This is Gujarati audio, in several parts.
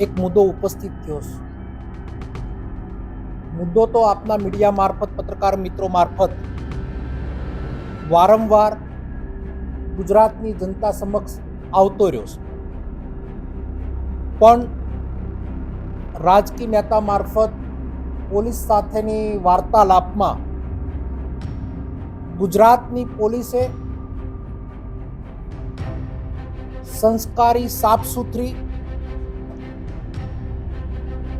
એક મુદ્દો ઉપસ્થિત થયો છે. મુદ્દો તો આપના મીડિયા મારફત, પત્રકાર મિત્રો મારફત. વારંવાર ગુજરાતની જનતા સમક્ષ આવતો રહ્યો છે. પણ રાજકીય નેતા મારફત પોલીસ સાથેની વાર્તાલાપમાં ગુજરાતની પોલીસે સંસ્કારી સાફ સુથરી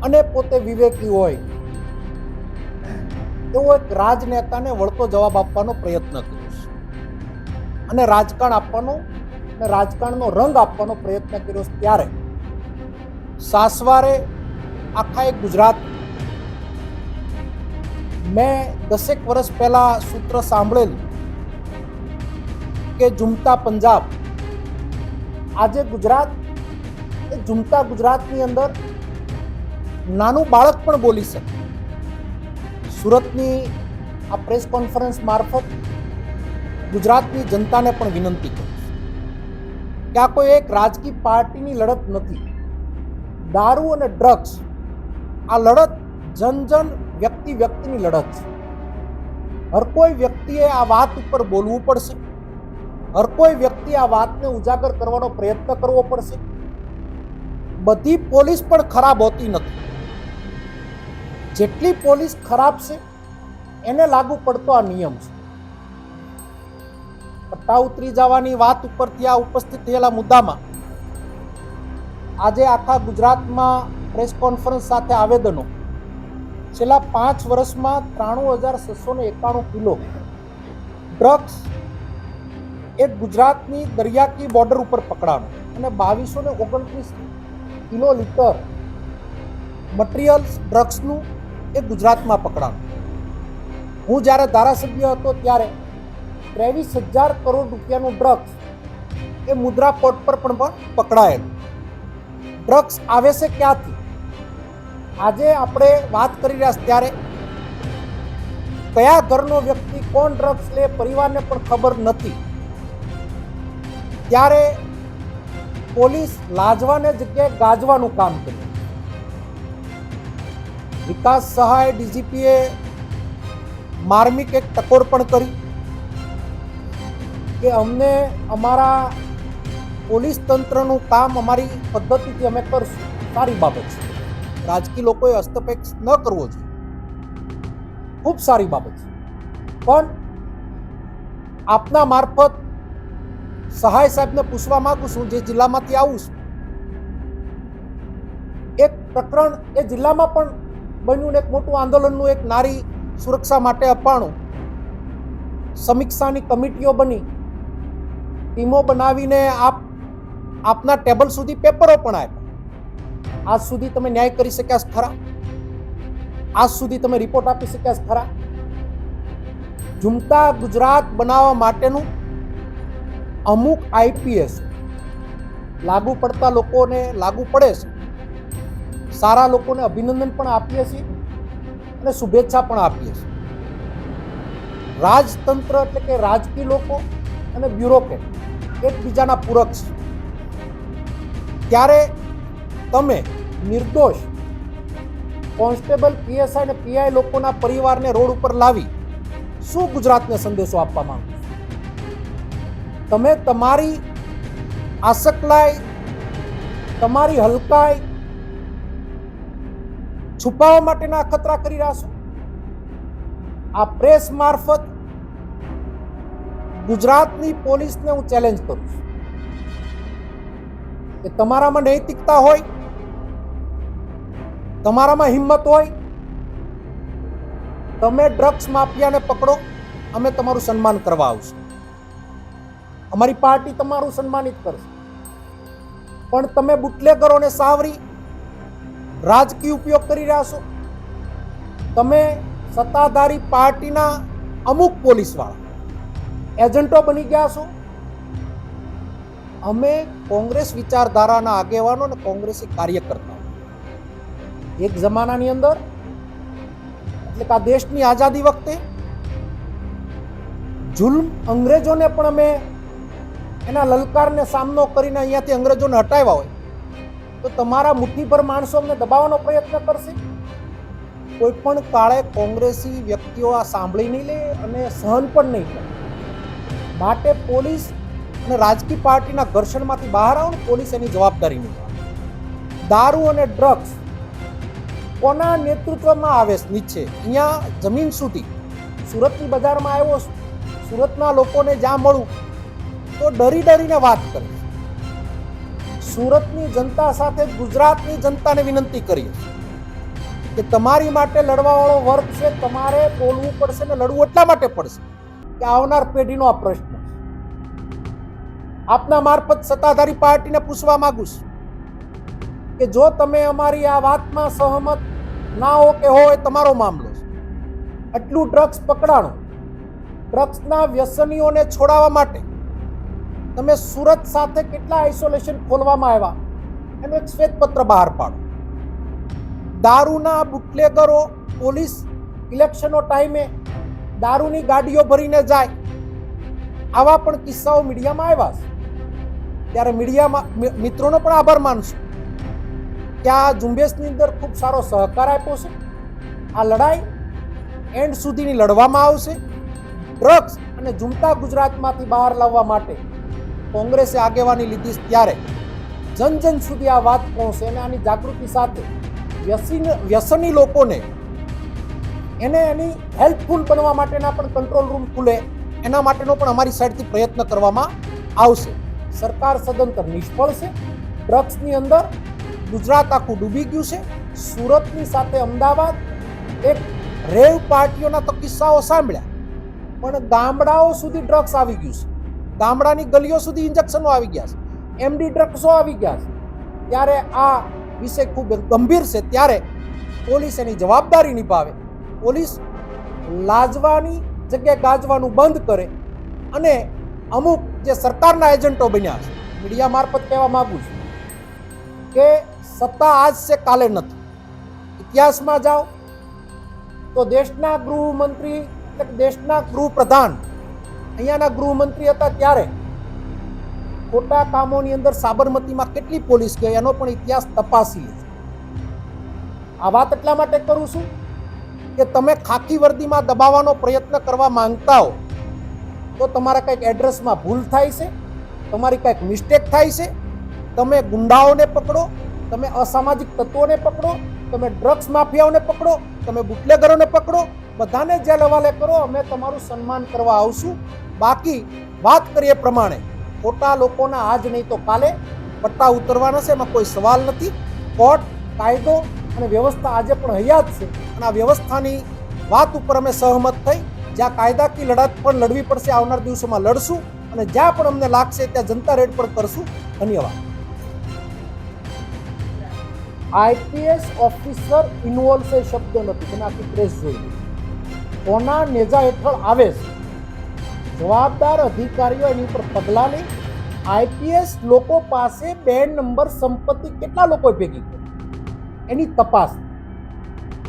અને પોતે વિવેકી હોય. એવો એક રાજનેતાને વળતો જવાબ આપવાનો પ્રયત્ન કર્યો અને રાજકારણ આપવાનો અને રાજકારણનો રંગ આપવાનો પ્રયત્ન કર્યો ત્યારે સાસવારે આખા એક ગુજરાત મેં દસેક વર્ષ પહેલા સૂત્ર સાંભળેલું કે ઝુમતા પંજાબ. આજે ગુજરાત એ ઝુમતા ગુજરાતની અંદર નાનું બાળક પણ બોલી શકે. સુરતની આ પ્રેસ કોન્ફરન્સ મારફત ગુજરાતની જનતાને પણ વિનંતી કરું કે આ કોઈ એક રાજકીય પાર્ટીની લડત નથી. દારૂ અને ડ્રગ્સ આ લડત જન જન વ્યક્તિ વ્યક્તિની લડત છે. હર કોઈ વ્યક્તિએ આ વાત ઉપર બોલવું પડશે. હર કોઈ વ્યક્તિ આ વાતને ઉજાગર કરવાનો પ્રયત્ન કરવો પડશે. બધી પોલીસ પણ ખરાબ હોતી નથી. જેટલી પોલીસ ખરાબ છે, એને લાગુ પડતો આ નિયમ છે. પટ્ટા ઉતરી જવાની વાત ઉપરથી આ ઉપસ્થિત થયેલા મુદ્દામાં આજે આખા ગુજરાતમાં પ્રેસ કોન્ફરન્સ સાથે આવેદનો. છેલ્લા પાંચ વર્ષમાં ત્રાણું હજાર છસો ને એકાણું કિલો ડ્રગ્સ એ ગુજરાતની દરિયાકી બોર્ડર ઉપર પકડાણું અને બાવીસો ને ઓગણત્રીસ કિલો લીટર મટીરિયલ્સ ડ્રગ્સનું એ ગુજરાતમાં પકડાણું. હું જ્યારે ધારાસભ્ય હતો ત્યારે ત્રેવીસ હજાર કરોડ રૂપિયાનું ડ્રગ્સ એ મુદ્રા પોર્ટ પર પણ પકડાયેલું. ડ્રગ્સ આવે છે ક્યાંથી? આજે આપણે વાત કરી રહ્યા ત્યારે કયા ઘરનો વ્યક્તિ કોણ ડ્રગ્સ લે પરિવારને પણ ખબર નથી. ત્યારે પોલીસ લાજવાને જગ્યાએ ગાજવાનું કામ કર્યું વિકાસ સહાય ડીજીપીએ માર્મિક એક ટકોર પણ કરી કે અમને અમારા પોલીસ તંત્રનું કામ અમારી પદ્ધતિથી અમે કરશું. સારી બાબત છે. રાજકીય લોકોએ હસ્તપેક્ષ ન કરવો જોઈએ. ખૂબ સારી બાબત છે. પણ આપના મારફત સહાય સાહેબને પૂછવા માંગુ છું, જે જિલ્લામાંથી આવું છું. એક પ્રકરણ એ જિલ્લામાં પણ બન્યું એક મોટું આંદોલનનું એક નારી સુરક્ષા માટે અપાણું. સમીક્ષાની કમિટીઓ બની. ટીમો બનાવીને આપ, આપના ટેબલ સુધી પેપરો પણ આપ્યા. આજ સુધી તમે ન્યાય કરી શક્યા ખરા? આજ સુધી તમે રિપોર્ટ આપી શક્યા ખરા? ઝુમતા ગુજરાત બનાવવા માટેનું અમુક આઈપીએસ લાગુ પડતા લોકોને લાગુ પડે છે. સારા લોકોને અભિનંદન પણ આપીએ છીએ અને શુભેચ્છા પણ આપીએ છીએ. રાજતંત્ર એટલે કે રાજકીય લોકો અને બ્યુરોક્રેટ એકબીજાના પૂરક છે. ત્યારે તમે નિર્દોષ, કોન્સ્ટેબલ, પીએસઆઈ અને પીઆઈ લોકોના પરિવારને રોડ ઉપર લાવી શું ગુજરાતને સંદેશો આપવા માંગો તમે તમારી આસકલાઈ તમારી હલકાઈ છુપાવવા માટેના અખતરા કરી રહ્યા છો? આ પ્રેસ મારફત ગુજરાતની પોલીસને હું ચેલેન્જ કરું છું. કે તમારામાં નૈતિકતા હોય, તમારામાં હિંમત હોય, તમે ડ્રગ્સ માફિયાને પકડો, અમે તમારું સન્માન કરવા આવશું. અમારી પાર્ટી તમારું સન્માનિત કરશે. પણ તમે બુટલેગરોને સાવરી રાજકીય ઉપયોગ કરી રહ્યા છો. તમે સત્તાધારી પાર્ટીના અમુક પોલીસવાળા એજન્ટો બની ગયા છો. અમે કોંગ્રેસ વિચારધારાના આગેવાનો અને કોંગ્રેસી કાર્યકર્તાઓ. એક જમાનાની અંદર, એટલે કે આ દેશની આઝાદી વખતે, જુલ્મ અંગ્રેજોને પણ અમે એના લલકારને સામનો કરીને અહીંયાથી અંગ્રેજોને હટાવ્યા હોય. તો તમારા મુઠ્ઠીભર માણસો અમને દબાવવાનો પ્રયત્ન કરશે? કોઈ પણ કાળે કોંગ્રેસી વ્યક્તિઓ આ સાંભળી નહીં લે અને સહન પણ નહીં કરે. માટે પોલીસ અને રાજકીય પાર્ટીના ઘર્ષણમાંથી બહાર આવો પોલીસ એની જવાબદારી નહીં દારૂ અને ડ્રગ્સ કોના નેતૃત્વમાં આવે નીચે. અહીંયા જમીન સુધી સુરતની બજારમાં આવ્યો સુરતના લોકોને જ્યાં મળું તો ડરી ડરીને વાત કરે. સુરતની જનતા સાથે ગુજરાતની જનતાને વિનંતી કરીએ કે તમારી માટે લડવાવાળો વર્ગ છે, તમારે બોલવું પડશે ને લડવું એટલા માટે પડશે કે આવનાર પેઢીનો આ પ્રશ્ન છે. આપના મારફત સત્તાધારી પાર્ટીને પૂછવા માંગુ છું કે જો તમે અમારી આ વાતમાં સહમત ના હો કે હો એ તમારો મામલો છે આટલું ડ્રગ્સ પકડાણો, ડ્રગ્સના વ્યસનીઓને છોડાવવા માટે તમે સુરત સાથે કેટલા આઇસોલેશન ખોલવામાં આવ્યા? એનું એક શ્વેતપત્ર બહાર પાડો. દારૂના બુટલેગરો પોલીસ ઇલેક્શનો ટાઈમે દારૂની ગાડીઓ ભરીને જાય. આવા પણ કિસ્સાઓ મીડિયામાં આવ્યા છે. ત્યારે મીડિયામાં મિત્રોનો પણ આભાર માનશું કે આ ઝુંબેશની અંદર ખૂબ સારો સહકાર આપ્યો છે. આ લડાઈ એન્ડ સુધીની લડવામાં આવશે. ડ્રગ્સ અને ઝૂમતા ગુજરાતમાંથી બહાર લાવવા માટે કોંગ્રેસે આગેવાની લીધી ત્યારે જન જન સુધી આ વાત પહોંચે અને આની જાગૃતિ સાથે વ્યસન વ્યસની લોકોને એને એની હેલ્પફુલ બનવા માટેના પણ કંટ્રોલ રૂમ ખુલે, એના માટેનો પણ અમારી સાઈડથી પ્રયત્ન કરવામાં આવશે. સરકાર સદંતર નિષ્ફળ છે. ડ્રગ્સની અંદર ગુજરાત આખું ડૂબી ગયું છે. સુરતની સાથે અમદાવાદ એક રેવ પાર્ટીઓના તો કિસ્સાઓ સાંભળ્યા. પણ ગામડાઓ સુધી ડ્રગ્સ આવી ગયું છે. ગામડાની ગલીઓ સુધી ઇન્જેક્શનો આવી ગયા છે. એમડી ડ્રગ્સો આવી ગયા છે. ત્યારે આ વિષય ખૂબ ગંભીર છે. ત્યારે પોલીસ એની જવાબદારી નિભાવે. પોલીસ લાજવાની જગ્યાએ ગાજવાનું બંધ કરે અને અમુક જે સરકારના એજન્ટો બન્યા છે, મીડિયા મારફત કહેવા માંગુ છું કે સત્તા આજ છે, કાલે નથી. ઇતિહાસમાં જાઓ તો દેશના ગૃહમંત્રી દેશના ગૃહપ્રધાન અહીંયાના ગૃહમંત્રી હતા ત્યારે. ખોટા કામોની અંદર સાબરમતીમાં કેટલી પોલીસ ગઈ એનો પણ ઇતિહાસ તપાસી આ વાત એટલા માટે કરું છું કે તમે ખાકી વર્દીમાં દબાવવાનો પ્રયત્ન કરવા માંગતા હો, તો તમારા કંઈક એડ્રેસમાં ભૂલ થાય છે, તમારી કંઈક મિસ્ટેક થાય છે, તમે ગુંડાઓને પકડો તમે અસામાજિક તત્વોને પકડો, તમે ડ્રગ્સ માફિયાઓને પકડો, તમે બુટલેગરોને પકડો, બધાને જેલ હવાલે કરો, અમે તમારું સન્માન કરવા આવશું. બાકી વાત કરીએ પ્રમાણે, ખોટા લોકોના આજ નહીં તો કાલે, પટ્ટા ઉતરવાના છે, એમાં કોઈ સવાલ નથી. કોર્ટ, કાયદો અને વ્યવસ્થા આજે પણ હયાત છે અને આ વ્યવસ્થાની વાત ઉપર અમે સહમત થઈ. જ્યાં કાયદાકી લડત પણ લડવી પડશે, આવનાર દિવસોમાં લડશું અને જ્યાં પણ અમને લાગશે ત્યાં જનતા રેડ પણ કરશું. ધન્યવાદ. આઈપીએસ ઓફિસર ઇન્વોલ્વ એ શબ્દ નથી. તમે આખી પ્રેસ જોઈ કોના નેજા હેઠળ આવે છે? જવાબદાર અધિકારીઓ એની ઉપર પગલાં લે. આઈપીએસ લોકો પાસે બે નંબર સંપત્તિ કેટલા લોકો ભેગી કરી? એની તપાસ.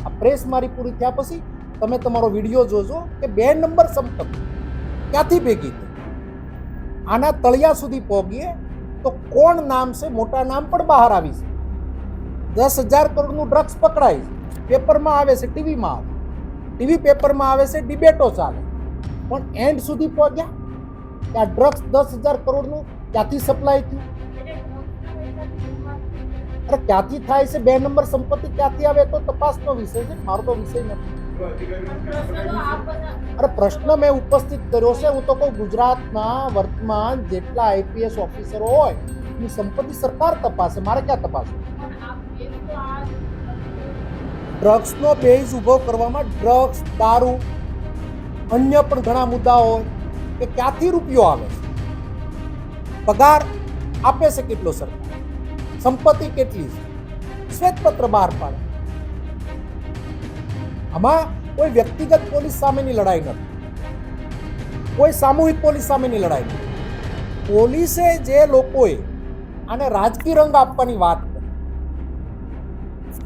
આ પ્રેસ મારી પૂરી થયા પછી તમે તમારો વીડિયો જોજો કે બે નંબર સંપત્તિ ક્યાંથી ભેગી થઈ? આના તળિયા સુધી પહોંચીએ તો કોણ નામ છે? મોટા નામ પણ બહાર આવી છે. દસ હજાર કરોડનું ડ્રગ્સ પકડાય છે. પેપરમાં આવે છે, ટીવીમાં આવે. ટીવી પેપરમાં આવે છે, ડિબેટો ચાલે. પણ એન્ડ સુધી પહોંચ્યા? કે આ ડ્રગ્સ દસ હજાર કરોડનું ક્યાંથી સપ્લાય થયું? અરે ક્યાંથી થાય છે? બે નંબર સંપત્તિ ક્યાંથી આવે તો તપાસનો વિષય છે. મારો તો વિષય નથી. અરે પ્રશ્ન મેં ઉપસ્થિત કર્યો છે. હું તો કહું ગુજરાતના વર્તમાન જેટલા આઈપીએસ ઓફિસરો હોય, એની સંપત્તિ સરકાર તપાસે. મારે ક્યાં તપાસવું? ડ્રગ્સનો બેઝ ઊભો કરવામાં ડ્રગ્સ દારૂ, અન્ય પણ ઘણા મુદ્દાઓ હોય કે ક્યાંથી રૂપિયો આવે છે? પગાર આપે છે કેટલો સરકાર સંપત્તિ કેટલી છે? શ્વેતપત્ર બહાર પાડે. આમાં કોઈ વ્યક્તિગત પોલીસ સામેની લડાઈ નથી. કોઈ સામૂહિક પોલીસ સામેની લડાઈ નથી. પોલીસે જે લોકોએ આને રાજકીય રંગ આપવાની વાત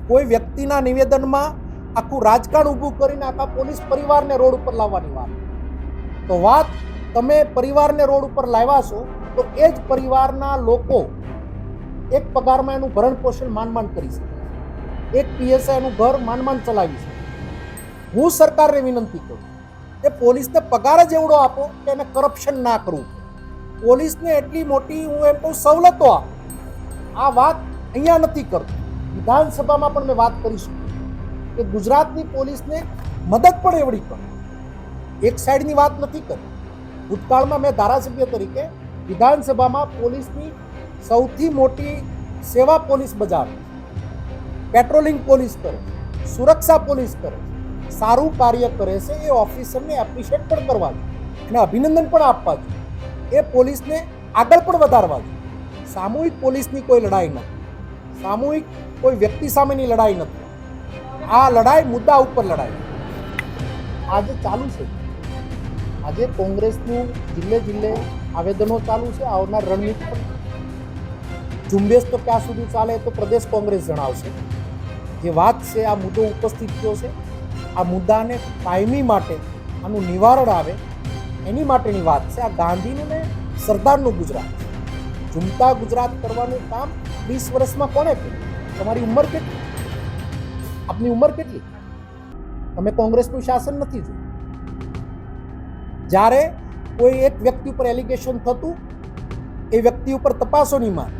કોઈ વ્યક્તિના નિવેદનમાં આખું રાજકારણ ઊભું કરીને આખા પોલીસ પરિવારને રોડ ઉપર લાવવાની વાત. તો વાત તમે પરિવારને રોડ ઉપર લાવ્યા છો, તો એ જ પરિવારના લોકો એક પગારમાં એનું ભરણ પોષણ માંડ માંડ કરી શકે એક પીએસઆઈ એનું ઘર માંડ માંડ ચલાવી શકે હું સરકારને વિનંતી કરું કે પોલીસને પગાર જ એવડો આપો કે એને કરપ્શન ના કરવું પોલીસને એટલી મોટી હું એમ કહું સવલતો આપ. આ વાત અહીંયા નથી કરતો. વિધાનસભામાં પણ મેં વાત કરી શકું કે ગુજરાતની પોલીસને મદદ પણ એવડી પણ. એક સાઈડની વાત નથી કરી. ભૂતકાળમાં મેં ધારાસભ્ય તરીકે વિધાનસભામાં પોલીસની સૌથી મોટી સેવા પોલીસ બજાવે. પેટ્રોલિંગ પોલીસ કરે, સુરક્ષા પોલીસ કરે, સારું કાર્ય કરે છે એ ઓફિસરને એપ્રિશિએટ પણ કરવા જોઈએ અને અભિનંદન પણ આપવા જોઈએ. એ પોલીસને આગળ પણ વધારવા જોઈએ. સામૂહિક પોલીસની કોઈ લડાઈ નથી. સામૂહિક કોઈ વ્યક્તિ સામેની લડાઈ નથી. આ લડાઈ મુદ્દા ઉપર લડાઈ. આજે ચાલુ છે. આજે કોંગ્રેસનું જિલ્લે જિલ્લે આવેદનો ચાલુ છે, આવનાર રણનીતિ પણ. ઝુંબેશ તો ક્યાં સુધી ચાલે તો પ્રદેશ કોંગ્રેસ જણાવશે. જે વાત છે, આ મુદ્દો ઉપસ્થિત થયો છે. આ મુદ્દાને કાયમી માટે આનું નિવારણ આવે, એની માટેની વાત છે. આ ગાંધીનું ને સરદારનું ગુજરાત, ઝૂમતા ગુજરાત કરવાનું કામ વીસ વર્ષમાં કોણે કર્યું? તમારી ઉંમર કેટલી? આપની ઉંમર કેટલી? તમે કોંગ્રેસનું શાસન નથી જોયું. જ્યારે કોઈ એક વ્યક્તિ ઉપર એલિગેશન થતું, એ વ્યક્તિ ઉપર તપાસો નહીં મારે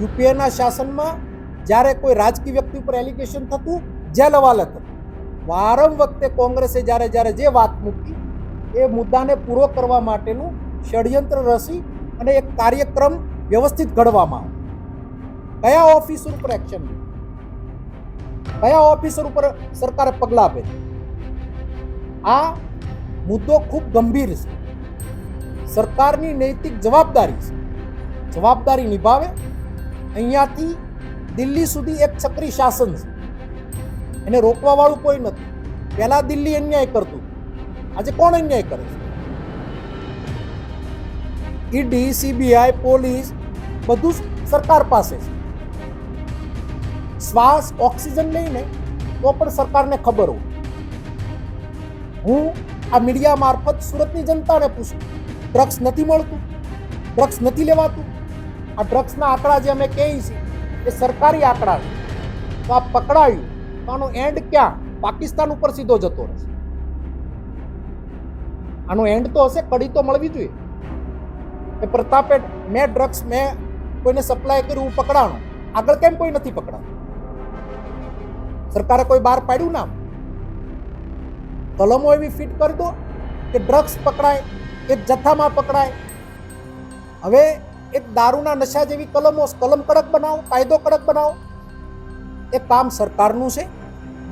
યુપીએના શાસનમાં જ્યારે કોઈ રાજકીય વ્યક્તિ ઉપર એલિગેશન થતું, જેલ હવાલે થતું. વારમ વખતે કોંગ્રેસે જ્યારે જ્યારે જે વાત મૂકી, એ મુદ્દાને પૂરો કરવા માટેનું ષડયંત્ર રસી અને એક કાર્યક્રમ વ્યવસ્થિત ઘડવામાં આવે કયા ઓફિસર ઉપર એક્શન કયા ઓફિસર ઉપર સરકારે પગલાં આપે? આ મુદ્દો ખૂબ ગંભીર છે. સરકારની નૈતિક જવાબદારી છે. જવાબદારી નિભાવે. અહીંયાથી દિલ્હી સુધી એક ચક્રી શાસન છે. એને રોકવા વાળું કોઈ નથી. પહેલા દિલ્હી અન્યાય કરતું. આજે કોણ અન્યાય કરે છે? ઈડી સીબીઆઈ પોલીસ, બધું સરકાર પાસે છે. શ્વાસ, ઓક્સિજન લઈને તો પણ સરકારને ખબર હોય. હું આ મીડિયા મારફત સુરતની જનતાને પૂછું ડ્રગ્સ નથી મળતું ડ્રગ્સ નથી લેવાતું. આ ડ્રગ્સના આંકડા જે અમે કહીએ છીએ, એ સરકારી આંકડા છે. તો આ પકડાયું, તો આનો એન્ડ ક્યાં? પાકિસ્તાન ઉપર સીધો જતો રહેશે. આનો એન્ડ તો હશે, કડી તો મળવી જોઈએ. એ પ્રતાપે, મેં ડ્રગ્સ મેં કોઈને સપ્લાય કર્યું, હું પકડાણો. આગળ કેમ કોઈ નથી પકડાતું? સરકારે કોઈ બહાર પાડ્યું નામ કલમો એવી ફિટ કરી દો કે ડ્રગ્સ પકડાય એક જથ્થામાં પકડાય. હવે એક દારૂના નશા જેવી કલમો, કલમ કડક બનાવો, કાયદો કડક બનાવો. એ કામ સરકારનું છે.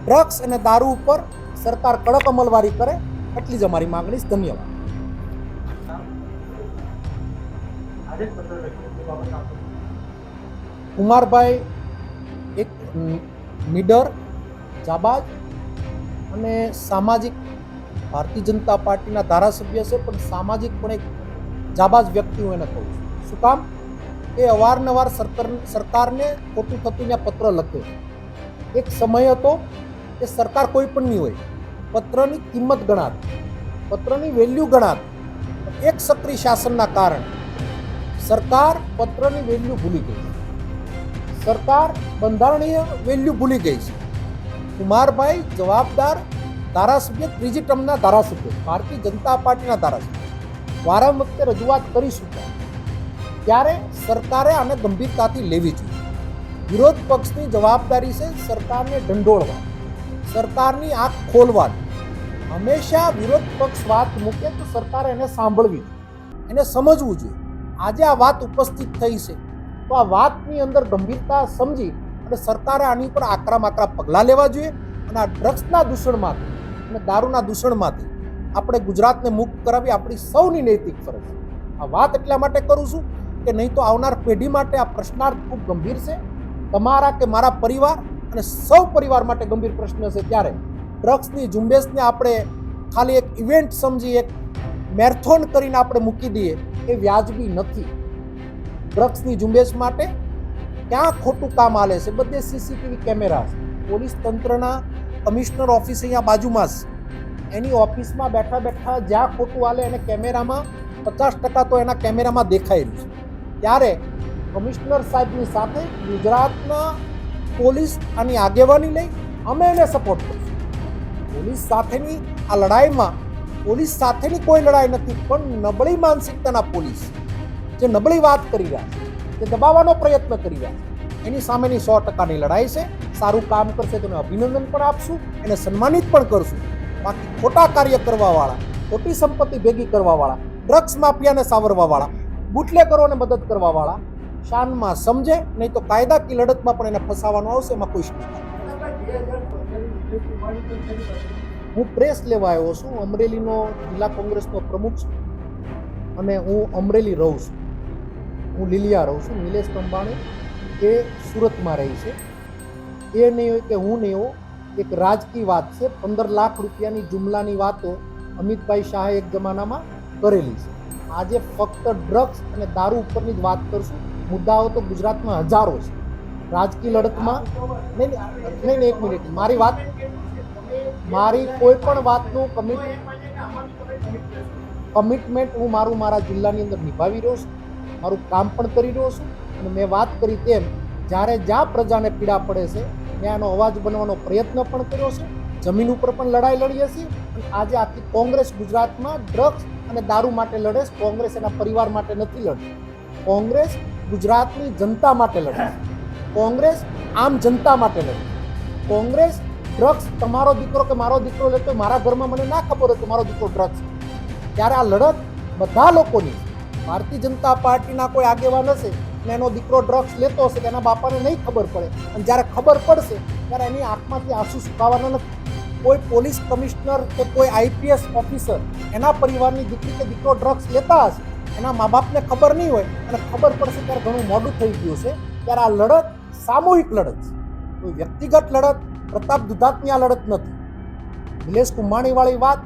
ડ્રગ્સ અને દારૂ ઉપર સરકાર કડક અમલવારી કરે એટલી જ અમારી માંગણી છે. ધન્યવાદ. કુમારભાઈ, એક નીડર જાબાજ અને સામાજિક ભારતીય જનતા પાર્ટીના ધારાસભ્ય છે, પણ સામાજિક પણ એક જાબાજ વ્યક્તિ હું એને કહું છું. શું કામ? એ અવારનવાર સરકાર સરકારને ખોટું થતું ત્યાં પત્ર લખે. એક સમય હતો કે સરકાર કોઈ પણ નહીં હોય, પત્રની કિંમત ગણાત, પત્રની વેલ્યુ ગણાત, એક સક્રિય શાસનના કારણે સરકાર પત્રની વેલ્યુ ભૂલી ગઈ. સરકાર બંધારણીય વેલ્યુ ભૂલી ગઈ છે. કુમારભાઈ જવાબદાર ધારાસભ્ય, ત્રીજી ટર્મના ધારાસભ્ય, ભારતીય જનતા પાર્ટીના ધારાસભ્ય. વારંવાર વખતે રજૂઆત કરી ચૂક્યા ત્યારે સરકારે આને ગંભીરતાથી લેવી જોઈએ. વિરોધ પક્ષની જવાબદારી છે સરકારને ઢંઢોળવા. સરકારની આંખ ખોલવાની. હંમેશા વિરોધ પક્ષ વાત મૂકે તો સરકારે એને સાંભળવી એને સમજવું જોઈએ. આજે આ વાત ઉપસ્થિત થઈ છે. તો આ વાતની અંદર ગંભીરતા સમજી અને સરકારે આની ઉપર આકરા માકરા પગલાં લેવા જોઈએ અને આ ડ્રગ્સના દૂષણમાંથી અને દારૂના દૂષણમાંથી આપણે ગુજરાતને મુક્ત કરાવી આપણી સૌની નૈતિક ફરજ. આ વાત એટલા માટે કરું છું કે નહીં તો આવનાર પેઢી માટે આ પ્રશ્નાર્થ ખૂબ ગંભીર છે. તમારા કે મારા પરિવાર અને સૌ પરિવાર માટે ગંભીર પ્રશ્ન છે ત્યારે ડ્રગ્સની ઝુંબેશને આપણે ખાલી એક ઇવેન્ટ સમજી એક મેરેથોન કરીને આપણે મૂકી દઈએ એ વ્યાજબી નથી. ડ્રગ્સની ઝુંબેશ માટે ક્યાં ખોટું કામ આલે છે? બધે સીસીટીવી કેમેરા પોલીસ તંત્રના કમિશનર ઓફિસ અહીંયા બાજુમાં છે. એની ઓફિસમાં બેઠા બેઠા જ્યાં ખોટું આલે એને કેમેરામાં પચાસ ટકા તો એના કેમેરામાં દેખાયેલું છે. ત્યારે કમિશનર સાહેબની સાથે ગુજરાતના પોલીસ આની આગેવાની લઈ અમે એને સપોર્ટ કરીશું. પોલીસ સાથેની આ લડાઈમાં પોલીસ સાથેની કોઈ લડાઈ નથી, પણ નબળી માનસિકતાના પોલીસ જે નબળી વાત કરી રહ્યા છે. જે દબાવવાનો પ્રયત્ન કરી રહ્યા છે. એની સામેની સો ટકાની લડાઈ છે. સારું કામ કરશે તેને અભિનંદન પણ આપશું એને સન્માનિત પણ કરશું. બાકી ખોટા કાર્ય કરવાવાળા, ખોટી સંપત્તિ ભેગી કરવાવાળા, ડ્રગ્સ માફિયાને સાવરવાવાળા બુટલેકરોને મદદ કરવાવાળા, શાનમાં સમજે, નહીં તો કાયદાકી લડતમાં પણ એને ફસાવાનું આવશે એમાં કોઈ શંકા હું પ્રેસ લેવા આવ્યો છું. અમરેલીનો જિલ્લા કોંગ્રેસનો પ્રમુખ છું. અને હું અમરેલી રહું છું. હું લીલિયા રહું છું નિલેશ તંબાણી એ સુરતમાં રહી છે એ નહીં હોય કે હું નહીં હોઉં એક રાજકીય વાત છે પંદર લાખ રૂપિયાની જુમલાની વાતો અમિતભાઈ શાહે એક જમાનામાં કરેલી છે આજે ફક્ત ડ્રગ્સ અને દારૂ ઉપરની જ વાત કરશું મુદ્દાઓ તો ગુજરાતમાં હજારો છે રાજકીય લડતમાં નહીં નહીં એક મિનિટ મારી વાત મારી કોઈ પણ વાતનું કમિટ કમિટમેન્ટ હું મારું મારા જિલ્લાની અંદર નિભાવી રહ્યો છું મારું કામ પણ કરી રહ્યો છું અને મેં વાત કરી તેમ, જ્યારે જ્યાં પ્રજાને પીડા પડે છે, મેં આનો અવાજ બનવાનો પ્રયત્ન પણ કર્યો છે. જમીન ઉપર પણ લડાઈ લડીએ છીએ આજે આખી કોંગ્રેસ ગુજરાતમાં ડ્રગ્સ અને દારૂ માટે લડે છે. કોંગ્રેસ એના પરિવાર માટે નથી લડતી. કોંગ્રેસ ગુજરાતની જનતા માટે લડે કોંગ્રેસ આમ જનતા માટે લડે કોંગ્રેસ ડ્રગ્સ તમારો દીકરો કે મારો દીકરો લેતો મારા ઘરમાં મને ના ખબર હોય કે મારો દીકરો ડ્રગ્સ ત્યારે આ લડત બધા લોકોની. ભારતીય જનતા પાર્ટીના કોઈ આગેવાન હશે ને એનો દીકરો ડ્રગ્સ લેતો હશે તેના બાપાને નહીં ખબર પડે. અને જ્યારે ખબર પડશે, ત્યારે એની આંખમાંથી આંસુ સુકાવાના નથી. કોઈ પોલીસ કમિશનર કે કોઈ આઈપીએસ ઓફિસર એના પરિવારની દીકરી કે દીકરો ડ્રગ્સ લેતા હશે, એના મા બાપને ખબર નહીં હોય અને ખબર પડશે ત્યારે ઘણું મોડું થઈ ગયું છે ત્યારે આ લડત સામૂહિક લડત છે. કોઈ વ્યક્તિગત લડત, પ્રતાપ દુધાતની આ લડત નથી. નિલેશ કુંભાણીવાળી વાત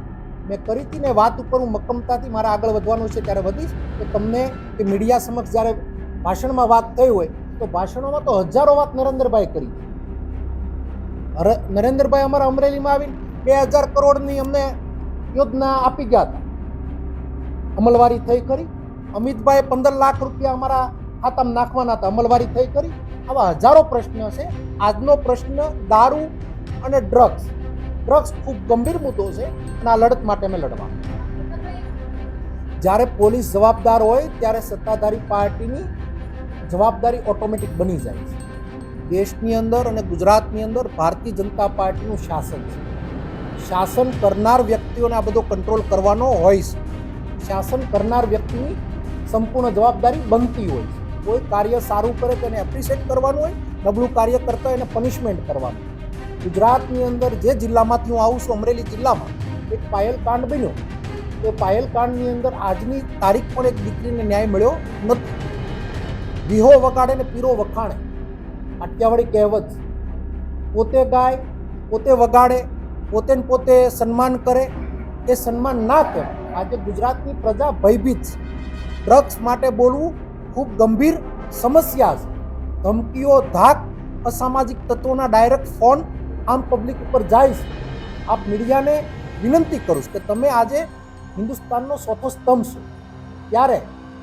મેં કરી હતી ને વાત ઉપર હું મક્કમતાથી મારે આગળ વધવાનું છે ત્યારે વધીશ. કે તમને કે મીડિયા સમક્ષ જ્યારે ભાષણમાં વાત થઈ હોય, તો ભાષણોમાં તો હજારો વાત નરેન્દ્રભાઈ કરી. નરેન્દ્રભાઈ અમારા અમરેલીમાં આવીને બે હજાર કરોડની અમને યોજના આપી ગયા હતા. અમલવારી થઈ કરી. અમિતભાઈ પંદર લાખ રૂપિયા અમારા ખાતામાં નાખવાના હતા. અમલવારી થઈ કરી. આવા હજારો પ્રશ્ન છે. આજનો પ્રશ્ન દારૂ અને ડ્રગ્સ ડ્રગ્સ ખૂબ ગંભીર મુદ્દો છે અને આ લડત માટે અમે લડવા. જ્યારે પોલીસ જવાબદાર હોય ત્યારે સત્તાધારી પાર્ટીની જવાબદારી ઓટોમેટિક બની જાય છે. દેશની અંદર અને ગુજરાતની અંદર ભારતીય જનતા પાર્ટીનું શાસન છે. શાસન કરનાર વ્યક્તિઓને આ બધો કંટ્રોલ કરવાનો હોય છે. શાસન કરનાર વ્યક્તિની સંપૂર્ણ જવાબદારી બનતી હોય છે. કોઈ કાર્ય સારું કરે તો એને એપ્રિશિએટ કરવાનું હોય, નબળું કાર્ય કરતા હોય એને પનિશમેન્ટ કરવાનું ગુજરાતની અંદર જે જિલ્લામાંથી હું આવું છું, અમરેલી જિલ્લામાં, એક પાયલ કાંડ બન્યો. તે પાયલ કાંડની અંદર આજની તારીખ પણ એક દીકરીને ન્યાય મળ્યો નથી. વિહો વગાડે ને પીરો વખાણે. આટક્યાવાળી કહેવત. પોતે ગાય, પોતે વગાડે, પોતે ને પોતે સન્માન કરે. એ સન્માન ના કરે. આજે ગુજરાતની પ્રજા ભયભીત છે. ડ્રગ્સ માટે બોલવું ખૂબ ગંભીર સમસ્યા છે. ધમકીઓ, ધાક, અસામાજિક તત્વોના ડાયરેક્ટ ફોન આમ પબ્લિક ઉપર જાય આપ મીડિયાને વિનંતી કરું કે તમે આજે હિન્દુસ્તાનનો ચોથો સ્તંભ છો. ત્યારે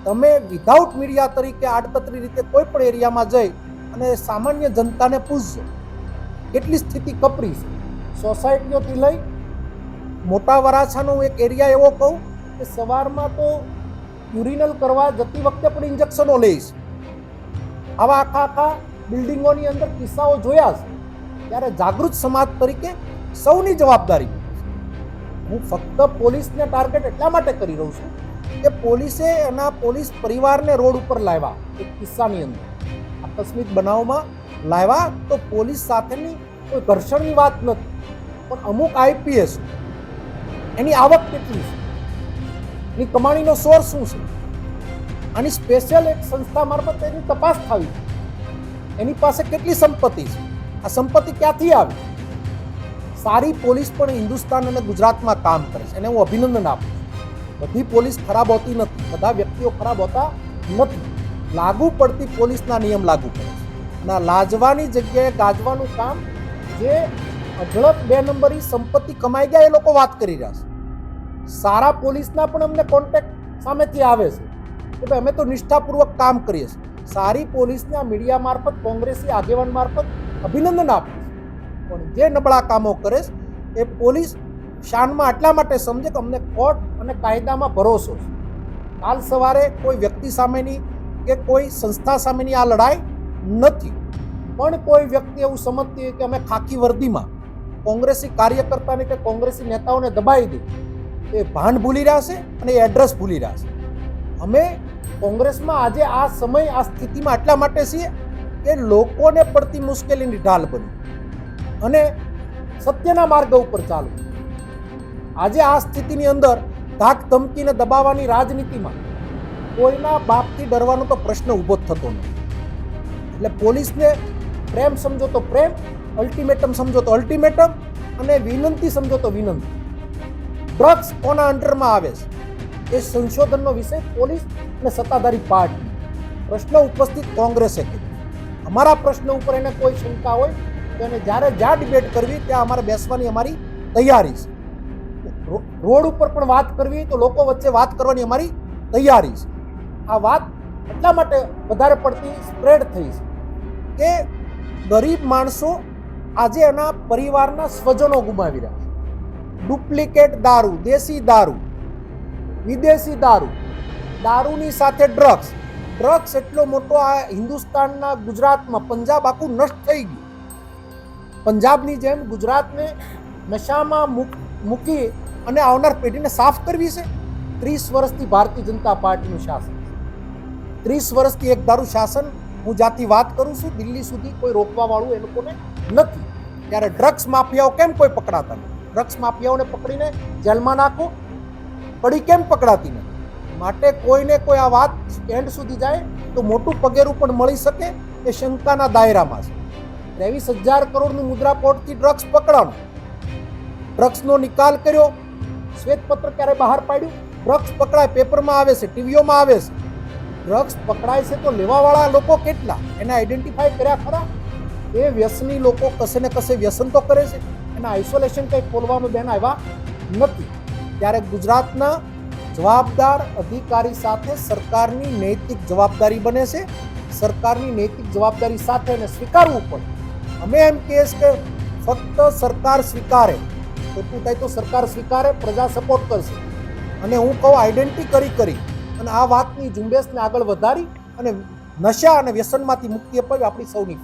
તમે વિધાઉટ મીડિયા તરીકે આડકતરી રીતે કોઈ પણ એરિયામાં જઈ અને સામાન્ય જનતાને પૂછજો, કેટલી સ્થિતિ કપરી છે? સોસાયટીઓથી લઈ મોટા વરાછાનો એક એરિયા એવો કહું કે સવારમાં તો યુરિનલ કરવા જતી વખતે પણ ઇન્જેક્શનો લઈશ આવા આખા આખા બિલ્ડિંગોની અંદર કિસ્સાઓ જોયા છે. ત્યારે જાગૃત સમાજ તરીકે સૌની જવાબદારી હું ફક્ત પોલીસને ટાર્ગેટ એટલા માટે કરી રહ્યો છું કે પોલીસે એના પોલીસ પરિવારને રોડ ઉપર લાવ્યા, એક કિસ્સાની અંદર. આકસ્મિક બનાવમાં લાવ્યા તો પોલીસ સાથેની કોઈ ઘર્ષણની વાત નથી, પણ અમુક આઈપીએસ એની આવક કેટલી છે? એની કમાણીનો સોર્સ શું છે? આની સ્પેશિયલ એક સંસ્થા મારફત એની તપાસ થવી. એની પાસે કેટલી સંપત્તિ છે? આ સંપત્તિ ક્યાંથી આવી? સારી પોલીસ પણ હિન્દુસ્તાન અને ગુજરાતમાં કામ કરે છે. એને હું અભિનંદન આપું છું. બધી પોલીસ ખરાબ હોતી નથી. બધા વ્યક્તિઓ ખરાબ હોતા નથી. લાગુ પડતી પોલીસના નિયમ લાગુ પડે છે. અને લાજવાની જગ્યાએ ગાજવાનું કામ જે અઢળક બે નંબરી સંપત્તિ કમાઈ ગયા એ લોકો વાત કરી રહ્યા છે. સારા પોલીસના પણ અમને કોન્ટેક્ટ સામેથી આવે છે. કે ભાઈ અમે તો નિષ્ઠાપૂર્વક કામ કરીએ છીએ. સારી પોલીસને મીડિયા મારફત, કોંગ્રેસી આગેવાન મારફત અભિનંદન આપીશ પણ જે નબળા કામો કરે એ પોલીસ શાનમાં આટલા માટે સમજે કે અમને કોર્ટ અને કાયદામાં ભરોસો છે. કાલ સવારે કોઈ વ્યક્તિ સામેની કે કોઈ સંસ્થા સામેની આ લડાઈ નથી. પણ કોઈ વ્યક્તિ એવું સમજતી હોય કે અમે ખાકી વર્દીમાં કોંગ્રેસી કાર્યકર્તાને કે કોંગ્રેસી નેતાઓને દબાવી દે. એ ભાન ભૂલી રહ્યા છે અને એ એડ્રેસ ભૂલી રહ્યા છે. અમે કોંગ્રેસમાં આજે આ સમય, આ સ્થિતિમાં એટલા માટે છીએ કે લોકોને પડતી મુશ્કેલીની ઢાલ બની અને સત્યના માર્ગ ઉપર ચાલુ. આજે આ સ્થિતિની અંદર ધાક ધમકીને દબાવવાની રાજનીતિમાં કોઈના બાપથી ડરવાનો તો પ્રશ્ન ઊભો થતો નથી. એટલે પોલીસને પ્રેમ સમજો તો પ્રેમ અલ્ટિમેટમ સમજો તો અલ્ટિમેટમ અને વિનંતી સમજો તો વિનંતી. ડ્રગ્સ કોના અંડરમાં આવે છે? એ સંશોધનનો વિષય પોલીસ અને સત્તાધારી પાર્ટી. પ્રશ્ન ઉપસ્થિત કોંગ્રેસે કર્યો. અમારા પ્રશ્ન ઉપર એને કોઈ શંકા હોય, તો એને જ્યારે જ્યાં ડિબેટ કરવી, ત્યાં અમારે બેસવાની અમારી તૈયારી છે. રોડ ઉપર પણ વાત કરવી તો લોકો વચ્ચે વાત કરવાની અમારી તૈયારી છે. આ વાત એટલા માટે વધારે પડતી સ્પ્રેડ થઈ છે કે ગરીબ માણસો આજે એના પરિવારના સ્વજનો ગુમાવી રહ્યા છે. ડુપ્લિકેટ દારૂ, દેશી દારૂ, વિદેશી દારૂ, દારૂની સાથે ડ્રગ્સ ડ્રગ્સ એટલો મોટો આ હિન્દુસ્તાનના ગુજરાતમાં પંજાબ આખું નષ્ટ થઈ ગયું. પંજાબની જેમ ગુજરાતને નશામાં મૂક- અને આવનાર પેઢીને સાફ કરવી છે. ત્રીસ વર્ષથી ભારતીય જનતા પાર્ટીનું શાસન. ત્રીસ વર્ષથી એક દારૂ શાસન, હું જાતિ વાત કરું છું, દિલ્હી સુધી કોઈ રોકવા વાળું એ લોકોને નથી. ત્યારે ડ્રગ્સ માફિયાઓ કેમ કોઈ પકડાતા નથી? ડ્રગ્સ માફિયાઓને પકડીને જેલમાં નાખો? પડી કેમ પકડાતી નથી? માટે કોઈને કોઈ આ વાત એન્ડ સુધી જાય તો મોટું પગેરું પણ મળી શકે એ શંકાના દાયરામાં છે. ત્રેવીસ હજાર કરોડનું મુદ્રા પોર્ટથી ડ્રગ્સ પકડાણું ડ્રગ્સનો નિકાલ કર્યો. શ્વેતપત્ર ક્યારે બહાર પાડ્યું? ડ્રગ્સ પકડાય પેપરમાં આવે છે, ટીવીઓમાં આવે છે. ડ્રગ્સ પકડાય છે તો લેવાવાળા લોકો કેટલા? એને આઈડેન્ટિફાય કર્યા ખરા? એ વ્યસની લોકો કશે ને કશે વ્યસન તો કરે છે. એના આઇસોલેશન કંઈ ખોલવામાં બેન આવ્યા નથી. ત્યારે ગુજરાતના જવાબદાર અધિકારી સાથે સરકારની નૈતિક જવાબદારી બને છે. સરકારની નૈતિક જવાબદારી સાથે એને સ્વીકારવું પડે. અમે એમ કહીએ કે ફક્ત સરકાર સ્વીકારે ખોટું થાય તો સરકાર સ્વીકારે, પ્રજા સપોર્ટ કરશે. અને હું કહું આઈડેન્ટિટી કરી કરી અને આ વાતની ઝુંબેશને આગળ વધારી અને નશા અને વ્યસનમાંથી મુક્તિ અપાવી આપણી સૌની